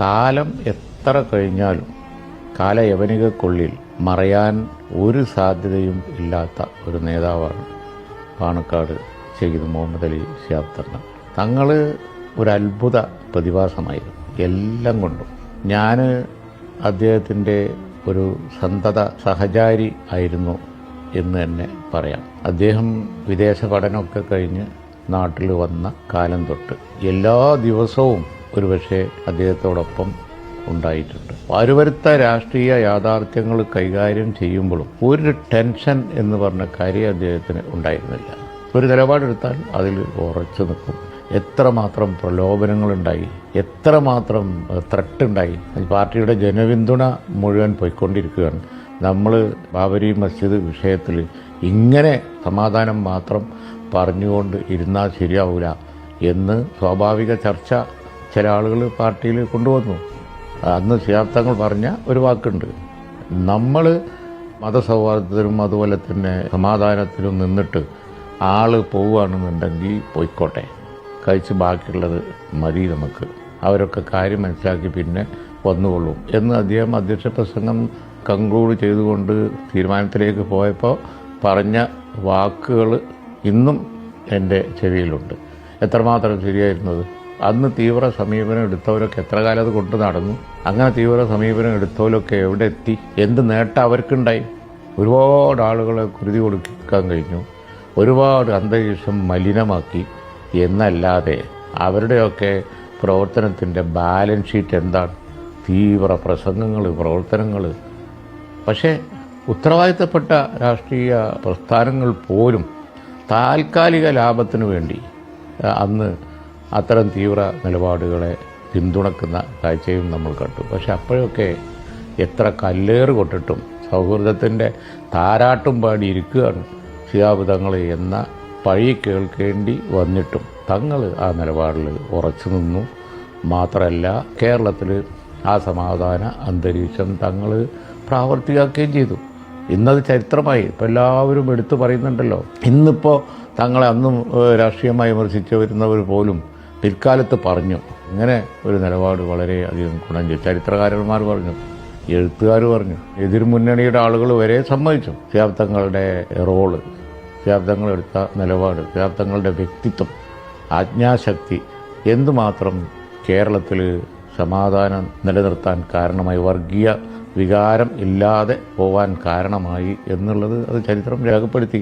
കാലം എത്ര കഴിഞ്ഞാലും കാലയവനികക്കുള്ളിൽ മറയാൻ ഒരു സാധ്യതയും ഇല്ലാത്ത ഒരു നേതാവാണ് പാണക്കാട് ചെയ്ത് മുഹമ്മദ് അലി ശിഹാബ് തങ്ങൾ. തങ്ങൾ ഒരു അത്ഭുത പ്രതിഭാസമായിരുന്നു എല്ലാം കൊണ്ടും. ഞാൻ അദ്ദേഹത്തിന്റെ ഒരു സന്തത സഹചാരി ആയിരുന്നു എന്ന് തന്നെ പറയാം. അദ്ദേഹം വിദേശ പഠനമൊക്കെ കഴിഞ്ഞ് നാട്ടിൽ വന്ന കാലം തൊട്ട് എല്ലാ ദിവസവും ഒരുപക്ഷെ അദ്ദേഹത്തോടൊപ്പം ഉണ്ടായിട്ടുണ്ട്. വരുവരുത്ത രാഷ്ട്രീയ യാഥാർത്ഥ്യങ്ങൾ കൈകാര്യം ചെയ്യുമ്പോഴും ഒരു ടെൻഷൻ എന്ന് പറഞ്ഞ കാര്യം അദ്ദേഹത്തിന് ഉണ്ടായിരുന്നില്ല. ഒരു നിലപാടെടുത്താൽ അതിൽ ഉറച്ചു നിൽക്കും. എത്രമാത്രം പ്രലോഭനങ്ങളുണ്ടായി എത്രമാത്രം ത്രട്ടുണ്ടായി. പാർട്ടിയുടെ ജനപിന്തുണ മുഴുവൻ പോയിക്കൊണ്ടിരിക്കുകയാണ്. നമ്മൾ ബാബരി മസ്ജിദ് വിഷയത്തിൽ ഇങ്ങനെ സമാധാനം മാത്രം പറഞ്ഞുകൊണ്ട് ഇരുന്നാൽ ശരിയാവില്ല എന്ന് സ്വാഭാവിക ചർച്ച ചില ആളുകൾ പാർട്ടിയിൽ കൊണ്ടുവന്നു. അന്ന് ശിയാബ്ദങ്ങൾ പറഞ്ഞ ഒരു വാക്കുണ്ട്. നമ്മൾ മതസൗഹാർദ്ദത്തിനും അതുപോലെ തന്നെ സമാധാനത്തിനും നിന്നിട്ട് ആൾ പോവുകയാണെന്നുണ്ടെങ്കിൽ പോയിക്കോട്ടെ. കഴിച്ച് ബാക്കിയുള്ളത് മതി നമുക്ക്. അവരൊക്കെ കാര്യം മനസ്സിലാക്കി പിന്നെ വന്നുകൊള്ളും എന്ന് അദ്ദേഹം അധ്യക്ഷ പ്രസംഗം കൺക്ലൂഡ് ചെയ്തുകൊണ്ട് തീരുമാനത്തിലേക്ക് പോയപ്പോൾ പറഞ്ഞ വാക്കുകൾ ഇന്നും എന്റെ ചെവിയിലുണ്ട്. എത്രമാത്രം ശരിയായിരുന്നത്? അന്ന് തീവ്ര സമീപനം എടുത്തവരൊക്കെ എത്ര കാലം അത് കൊണ്ടു നടന്നു? അങ്ങനെ തീവ്ര സമീപനം എടുത്തവരൊക്കെ എവിടെ എത്തി? എന്ത് നേട്ടം അവർക്കുണ്ടായി? ഒരുപാട് ആളുകളെ കുരുതി കൊടുക്കാൻ കഴിഞ്ഞു. ഒരുപാട് അന്തരീക്ഷം മലിനമാക്കി. എന്നല്ലാതെ അവരുടെയൊക്കെ പ്രവർത്തനത്തിന്റെ ബാലൻസ് ഷീറ്റ് എന്താണ്? തീവ്ര പ്രസംഗങ്ങൾ പ്രവർത്തനങ്ങൾ പക്ഷേ ഉത്തരവാദിത്തപ്പെട്ട രാഷ്ട്രീയ പ്രസ്ഥാനങ്ങൾ പോലും താൽക്കാലിക ലാഭത്തിനു വേണ്ടി അന്ന് അത്തരം തീവ്ര നിലപാടുകളെ പിന്തുണക്കുന്ന കാഴ്ചയും നമ്മൾ കണ്ടു. പക്ഷെ അപ്പോഴൊക്കെ എത്ര കല്ലേറ് കൊട്ടിട്ടും സൗഹൃദത്തിന്റെ താരാട്ടും പാടിയിരിക്കുകയാണ് ശിഹാബ് തങ്ങൾ എന്ന പഴി കേൾക്കേണ്ടി വന്നിട്ടും തങ്ങൾ ആ നിലപാടിൽ ഉറച്ചു നിന്നു. മാത്രമല്ല കേരളത്തിൽ ആ സമാധാന അന്തരീക്ഷം തങ്ങൾ പ്രാവർത്തികമാക്കുകയും ചെയ്തു. ഇന്നത് ചരിത്രമായി ഇപ്പോൾ എല്ലാവരും എടുത്തു പറയുന്നുണ്ടല്ലോ ഇന്നിപ്പോൾ തങ്ങളെ അന്നും രാഷ്ട്രീയമായി വിമർശിച്ചു വരുന്നവർ പോലും പിൽക്കാലത്ത് പറഞ്ഞു. ഇങ്ങനെ ഒരു നിലപാട് വളരെയധികം ഗുണം ചെയ്തു. ചരിത്രകാരന്മാർ പറഞ്ഞു എഴുത്തുകാർ പറഞ്ഞു എതിർമുന്നണിയുടെ ആളുകൾ വരെ സമ്മതിച്ചു. ശാബ്ദങ്ങളുടെ റോൾ ശാബ്ദങ്ങൾ നിലപാട് ശാബ്ദങ്ങളുടെ വ്യക്തിത്വം ആജ്ഞാശക്തി എന്തുമാത്രം കേരളത്തിൽ സമാധാനം നിലനിർത്താൻ കാരണമായി വർഗീയ വികാരം ഇല്ലാതെ പോവാൻ കാരണമായി എന്നുള്ളത് അത് ചരിത്രം രേഖപ്പെടുത്തി.